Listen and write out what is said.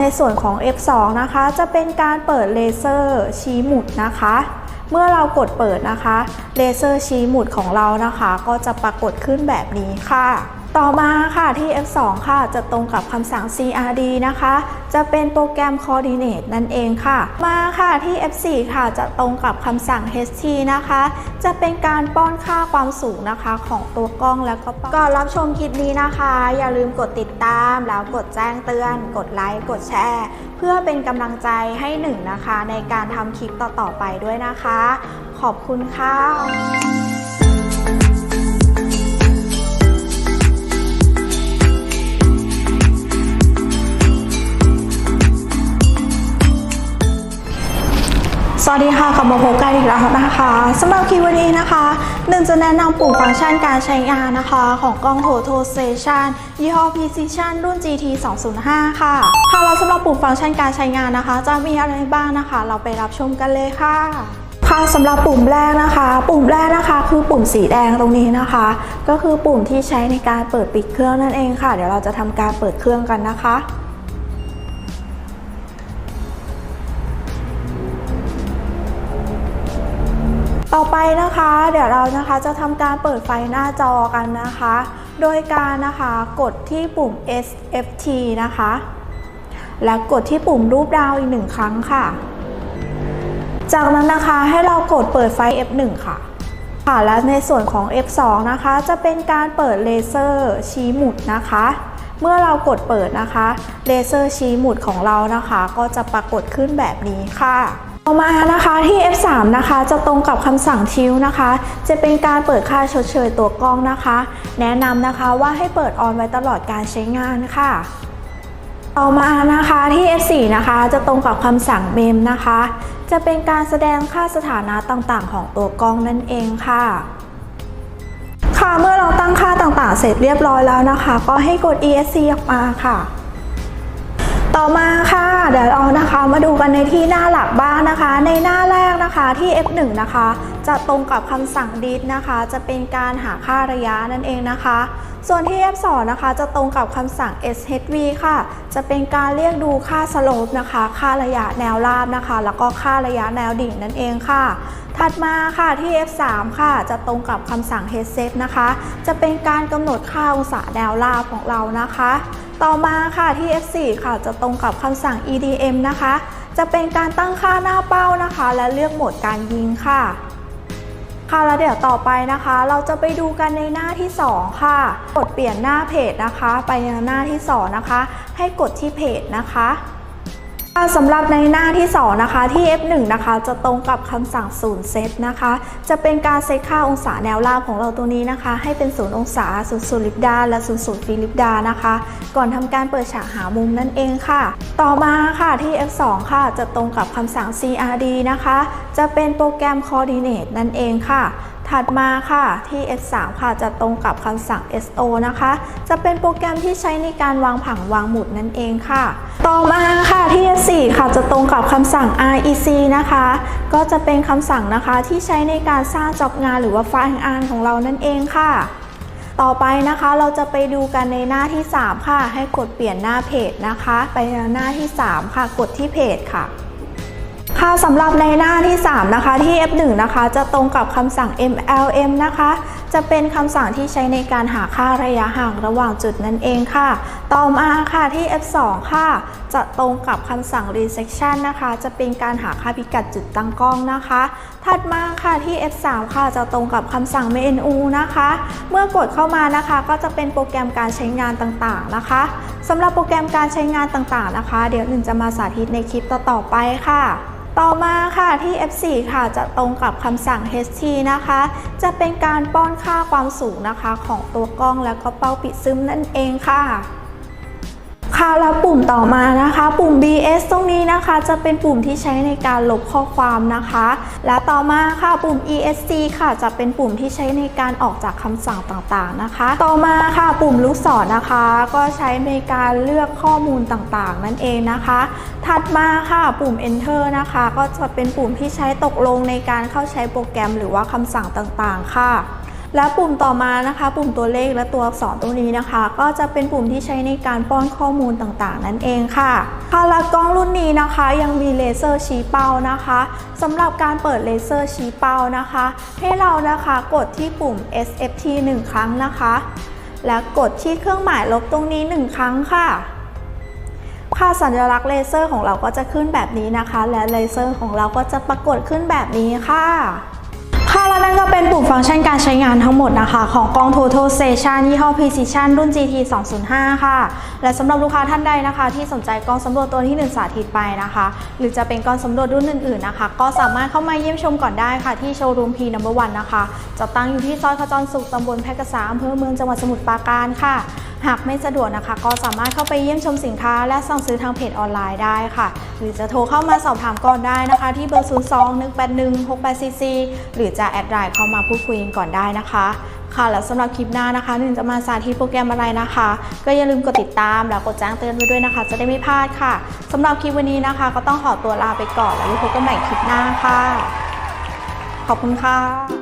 ในส่วนของ F2 นะคะ จะเป็นการเปิดเลเซอร์ชี้หมุดนะคะ เมื่อเรากดเปิดนะคะ เลเซอร์ชี้หมุดของเรานะคะ ก็จะปรากฏขึ้นแบบนี้ค่ะ ต่อมาค่ะที่ F2 ค่ะ จะตรงกับคำสั่ง CRD นะคะ จะเป็นโปรแกรม Coordinate นั่นเองค่ะ มาค่ะที่ F4 ค่ะ จะตรงกับคำสั่ง HT นะคะ จะเป็นการป้อนค่าความสูงนะคะของตัวกล้องแล้วก็ก่อนรับชมคลิปนี้นะคะ อย่าลืมกดติดตามแล้วกดแจ้งเตือน กดไลค์ กดแชร์ เพื่อเป็นกำลังใจให้หนึ่งนะคะ ในการทำคลิปต่อๆไปด้วยนะคะ ขอบคุณค่ะ วัสดีค่ะกลับมาพบกันอีกแล้วนะคะสำหรับคลิปวันนี้นะคะหนึ่งจะแนะนำปุ่มฟังก์ชันการใช้งานนะคะ ของกล้อง Photo Station ยี่ห้อ Precision รุ่น GT 205ค่ะ ค่ะแล้วสำหรับปุ่มฟังก์ชันการใช้งานนะคะ จะมีอะไรบ้างนะคะ เราไปรับชมกันเลยค่ะค่ะสำหรับปุ่มแรกนะคะ ปุ่มแรกนะคะ คือปุ่มสีแดงตรงนี้นะคะ ก็คือปุ่มที่ใช้ในการเปิดปิดเครื่องนั่นเองค่ะ เดี๋ยวเราจะทำการเปิดเครื่องกันนะคะ ต่อไปนะคะ เดี๋ยวเรานะคะจะทำการเปิดไฟหน้าจอกันนะคะ โดยการนะคะกดที่ปุ่ม SFT นะคะ และกดที่ปุ่มรูปดาวอีกหนึ่งครั้งค่ะ จากนั้นนะคะให้เรากดเปิดไฟ F1 ค่ะค่ะและในส่วนของ F2 นะคะ จะเป็นการเปิดเลเซอร์ชี้หมุดนะคะ เมื่อเรากดเปิดนะคะเลเซอร์ชี้หมุดของเรานะคะ ก็จะปรากฏขึ้นแบบนี้ค่ะ ต่อมานะคะที่ F3 นะคะ จะตรงกับคำสั่งทิวนะคะ จะเป็นการเปิดค่าชดเชยตัวกล้องนะคะ แนะนำนะคะว่าให้เปิดออนไว้ตลอดการใช้งานค่ะ ต่อมานะคะที่ F4 นะคะ จะตรงกับคำสั่ง mem นะคะ จะเป็นการแสดงค่าสถานะต่างๆ ของตัวกล้องนั่นเองค่ะค่ะเมื่อเราตั้งค่าต่างๆ เสร็จเรียบร้อยแล้วนะคะ ก็ให้กด ESC ออกมาค่ะ ต่อมาค่ะ เดี๋ยวเรานะคะมาดูกันในที่หน้าหลักบ้างนะคะ ในหน้าแรกนะคะที่ F1 นะคะ จะตรงกับคำสั่ง did นะคะ จะเป็นการหาค่าระยะนั่นเองนะคะ ส่วนที่ F2 นะคะ จะตรงกับคำสั่ง shv ค่ะ จะเป็นการเรียกดูค่า slope นะคะ ค่าระยะแนวราบนะคะ แล้วก็ค่าระยะแนวดิ่งนั่นเองค่ะถัดมาค่ะที่ F3 ค่ะ จะตรงกับคำสั่ง head set นะคะ จะเป็นการกำหนดค่าองศาแนวราบของเรานะคะ ต่อมาค่ะที่ F4 ค่ะ จะตรงกับคำสั่ง EDM นะคะ จะเป็นการตั้งค่าหน้าเป้านะคะ และเลือกโหมดการยิงค่ะ ค่ะแล้วเดี๋ยวต่อไปนะคะ เราจะไปดูกันในหน้าที่ 2 ค่ะ กดเปลี่ยนหน้าเพจนะคะ ไปยังหน้าที่ 2 นะคะ ให้กดที่เพจนะคะค่ะ สำหรับในหน้าที่ 2 นะคะที่ F1 นะคะจะตรงกับคำสั่ง0เซตนะคะ จะเป็นการเซตค่าองศาแนวราบของเราตัวนี้นะคะ ให้เป็น0องศา0 0ลิบดา และ0 0ฟิลิปดานะคะ ก่อนทำการเปิดฉากหามุมนั่นเองค่ะ ต่อมาค่ะที่ F2 ค่ะจะตรงกับคำสั่ง CRD นะคะ จะเป็นโปรแกรม Coordinate นั่นเองค่ะ ถัดมาค่ะที่ S3 ค่ะจะตรงกับคำสั่ง SO นะคะ จะเป็นโปรแกรมที่ใช้ในการวางผังวางหมุดนั่นเองค่ะ ต่อมาค่ะที่ S4 ค่ะจะตรงกับคำสั่ง REC นะคะ ก็จะเป็นคำสั่งนะคะที่ใช้ในการสร้างจอบงานหรือว่าไฟล์งานของเรานั่นเองค่ะ ต่อไปนะคะเราจะไปดูกันในหน้าที่ 3 ค่ะ ให้กดเปลี่ยนหน้าเพจนะคะ ไปยังหน้าที่ 3 ค่ะ กดที่เพจค่ะ ค่ะสำหรับในหน้าที่ 3 นะคะ ที่ F1 นะคะจะตรงกับคำสั่ง MLM นะคะ จะเป็นคำสั่งที่ใช้ในการหาค่าระยะห่างระหว่างจุดนั่นเองค่ะ ต่อมาค่ะที่ F2 ค่ะ จะตรงกับคำสั่ง Resection นะคะ จะเป็นการหาค่าพิกัดจุดตั้งกล้องนะคะ ถัดมาค่ะที่ F3 ค่ะจะตรงกับคำสั่ง menu นะคะ เมื่อกดเข้ามานะคะ ก็จะเป็นโปรแกรมการใช้งานต่างๆนะคะสำหรับโปรแกรมการใช้งานต่างๆนะคะ เดี๋ยวหนึ่งจะมาสาธิตในคลิปต่อๆไปค่ะ ต่อมาค่ะที่ F4 ค่ะจะตรงกับคำสั่ง HT นะคะ จะเป็นการป้อนค่าความสูงนะคะของตัวกล้องแล้วก็เป้าปิดซึมนั่นเองค่ะ ค่ะแล้วปุ่มต่อมานะคะ ปุ่ม BS ตรงนี้นะคะ จะเป็นปุ่มที่ใช้ในการลบข้อความนะคะ และต่อมาค่ะปุ่ม ESC ค่ะ จะเป็นปุ่มที่ใช้ในการออกจากคำสั่งต่างๆนะคะ ต่อมาค่ะปุ่มลูกศรนะคะ ก็ใช้ในการเลือกข้อมูลต่างๆ นั่นเองนะคะ ถัดมาค่ะปุ่ม Enter นะคะ ก็จะเป็นปุ่มที่ใช้ตกลงในการเข้าใช้โปรแกรม หรือว่าคำสั่งต่างๆ ค่ะ และปุ่มต่อมานะคะ ปุ่มตัวเลขและตัวอักษรตรงนี้นะคะ ก็จะเป็นปุ่มที่ใช้ในการป้อนข้อมูลต่างๆ นั่นเองค่ะค่ะและกล้องรุ่นนี้นะคะ ยังมีเลเซอร์ชี้เป้านะคะสำหรับการเปิดเลเซอร์ชี้เป้านะคะ ให้เรานะคะกดที่ปุ่ม SFT 1 ครั้งนะคะ และกดที่เครื่องหมายลบตรงนี้ 1 ครั้งค่ะค่ะสัญลักษณ์เลเซอร์ของเราก็จะขึ้นแบบนี้นะคะ และเลเซอร์ของเราก็จะปรากฏขึ้นแบบนี้ค่ะ ค่ะและนั่นก็เป็นปุ่มฟังก์ชันการใช้งานทั้งหมดนะคะ ของกล้อง Total Station ยี่ห้อ Precision รุ่น GT 205ค่ะ และสำหรับลูกค้าท่านใดนะคะ ที่สนใจกล้องสำรวจตัวที่ 1 สาธิตไปนะคะ หรือจะเป็นกล้องสำรวจรุ่นอื่นๆนะคะ ก็สามารถเข้ามาเยี่ยมชมก่อนได้ค่ะ ที่โชว์รูม P Number 1นะคะ จะตั้งอยู่ที่ซอยขจรสุขตำบลแพรกษาอำเภอเมืองจังหวัดสมุทรปราการค่ะ หากไม่สะดวกนะคะ ก็สามารถเข้าไปเยี่ยมชมสินค้า และสั่งซื้อทางเพจออนไลน์ได้ค่ะ หรือจะโทรเข้ามาสอบถามก่อนได้นะคะ ที่เบอร์ 0 2 1 8 1 6 8 4 4 หรือจะแอดไลน์เข้ามาพูดคุยกันก่อนได้นะคะค่ะแล้วสำหรับคลิปหน้านะคะหนึ่งจะมาสาธิตโปรแกรมอะไรนะคะ ก็อย่าลืมกดติดตามแล้วกดแจ้งเตือนไว้ด้วยนะคะ จะได้ไม่พลาดค่ะสำหรับคลิปวันนี้นะคะ ก็ต้องขอตัวลาไปก่อนแล้วพบกันใหม่คลิปหน้าค่ะ ขอบคุณค่ะ